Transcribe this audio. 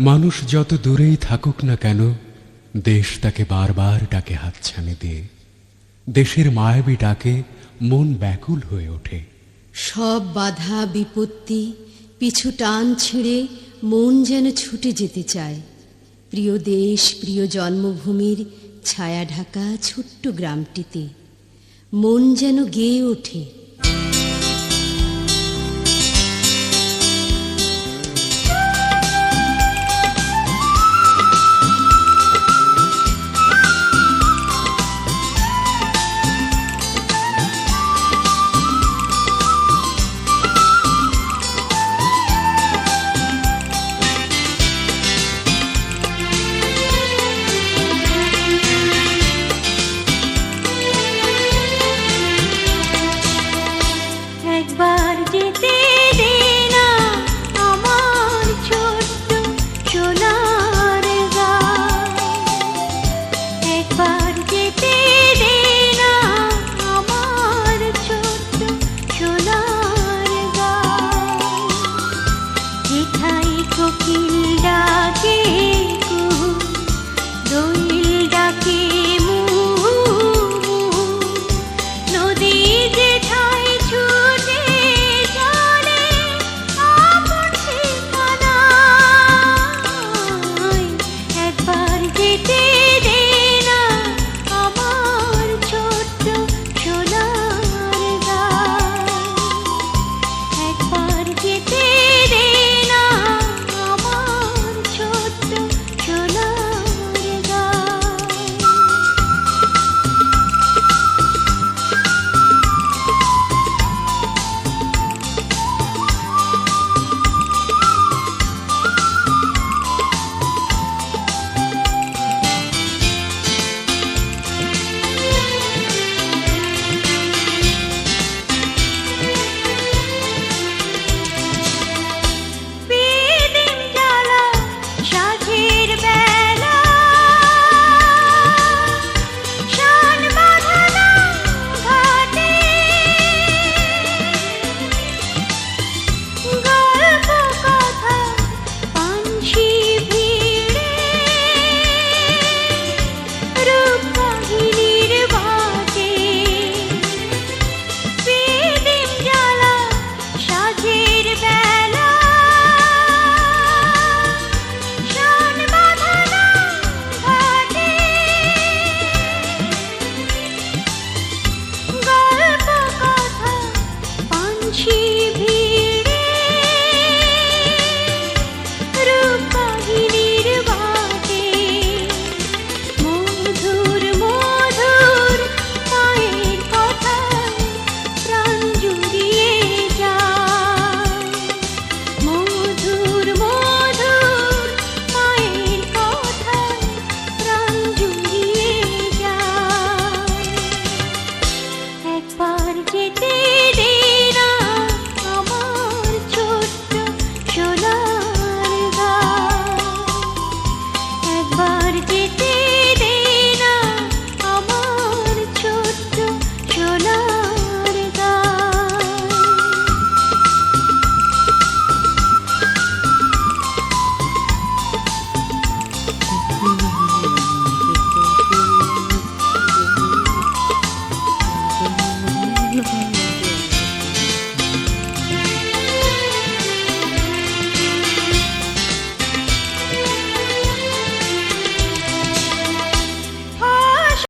মানুষ যত দূরেই থাকুক না কেন, দেশ তাকে বারবার ডাকে হাতছানি দিয়ে। দেশের মায়াবী ডাকে মন ব্যাকুল হয়ে ওঠে। সব বাধা, বিপত্তি পিছু টান ছিঁড়ে মন যেন ছুটে যেতে চায়। প্রিয় দেশ, প্রিয় জন্মভূমির ছায়া ঢাকা ছোট্ট গ্রামটিতে। মন যেন গেয়ে ওঠে।